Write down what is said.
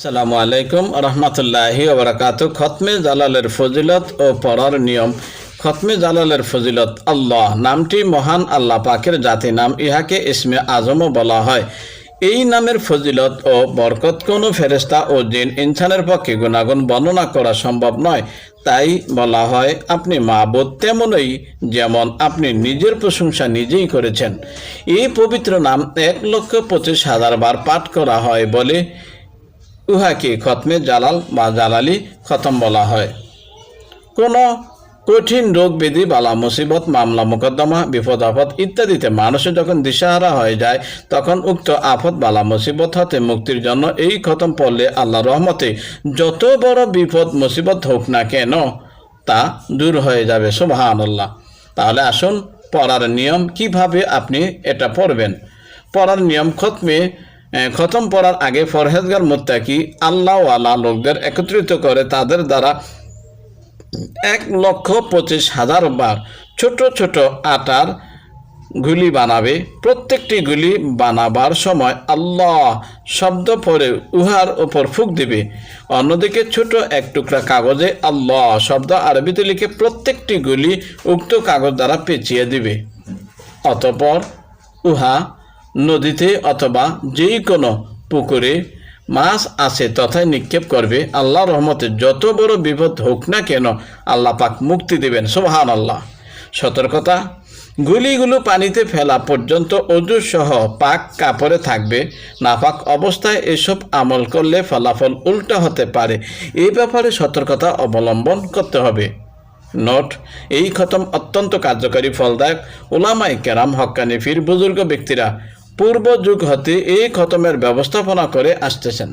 আসসালামু আলাইকুম রহমতুল্লাহি ওবরাকাতু খতমে জালালের ফজিলত ও পড়ার নিয়ম। খতমে জালালের ফজিলত আল্লাহ, নামটি মহান আল্লাহ পাকের জাতি নাম, ইহাকে ইসমে আজমও বলা হয়। এই নামের ফজিলত ও বরকত কোনো ফেরেস্তা ও জিন ইনসানের পক্ষে গুণাগুণ বর্ণনা করা সম্ভব নয়। তাই বলা হয়, আপনি মাবুদ তেমনই যেমন আপনি নিজের প্রশংসা নিজেই করেছেন। এই পবিত্র নাম এক লক্ষ পঁচিশ হাজার বার পাঠ করা হয় বলে উহাকে খতমে জালাল বা জালালি খতম বলা হয়। কোনো কঠিন রোগ ব্যাধি বালা মুসিবত, মামলা, মোকদ্দমা বিপদ আপদ ইত্যাদিতে মানুষের যখন দিশাহারা হয়ে যায়, তখন উক্ত আফত বালা মুসিবত হতে মুক্তির জন্য এই খতম পড়লে আল্লাহ রহমতে যত বড় বিপদ, মুসিবত হোক না কেন, তা দূর হয়ে যাবে। সুবাহান আল্লাহ তাহলে আসুন পড়ার নিয়ম কীভাবে আপনি এটা পড়বেন? পড়ার নিয়ম খতমে খতম পড়ার আগে ফরহেজগার মোত্তাকি আল্লাহওয়ালা লোকদের একত্রিত করে তাদের দ্বারা এক লক্ষ পঁচিশ হাজার বার ছোট ছোট আটার গুলি বানাবে। প্রত্যেকটি গুলি বানাবার সময় আল্লাহ শব্দ পরে উহার ওপর ফুক দিবে। অন্যদিকে ছোট এক টুকরা কাগজে আল্লাহ শব্দ আরবিতে লিখে প্রত্যেকটি গুলি উক্ত কাগজ দ্বারা পেঁচিয়ে দিবে। অতপর উহা নদীতে অথবা যেই কোনো পুকুরে মাছ আছে তথায় নিক্ষেপ করবে। আল্লাহ রহমতে যত বড় বিপদ হোক না কেন আল্লাহ পাক মুক্তি দেবেন। সোহান আল্লাহ সতর্কতা। গুলিগুলো পানিতে ফেলা পর্যন্ত সহ পাক কাপড়ে থাকবে। নাপাক অবস্থায় এসব আমল করলে ফলাফল উল্টা হতে পারে। এই ব্যাপারে সতর্কতা অবলম্বন করতে হবে। নোট, এই খতম অত্যন্ত কার্যকারী, ফলদায়ক ওলামাই কেরাম, হক্কানি ফির বুজুর্গ ব্যক্তিরা পূর্ব যুগ হতে এই খতমের ব্যবস্থাপনা করে আসতেছেন।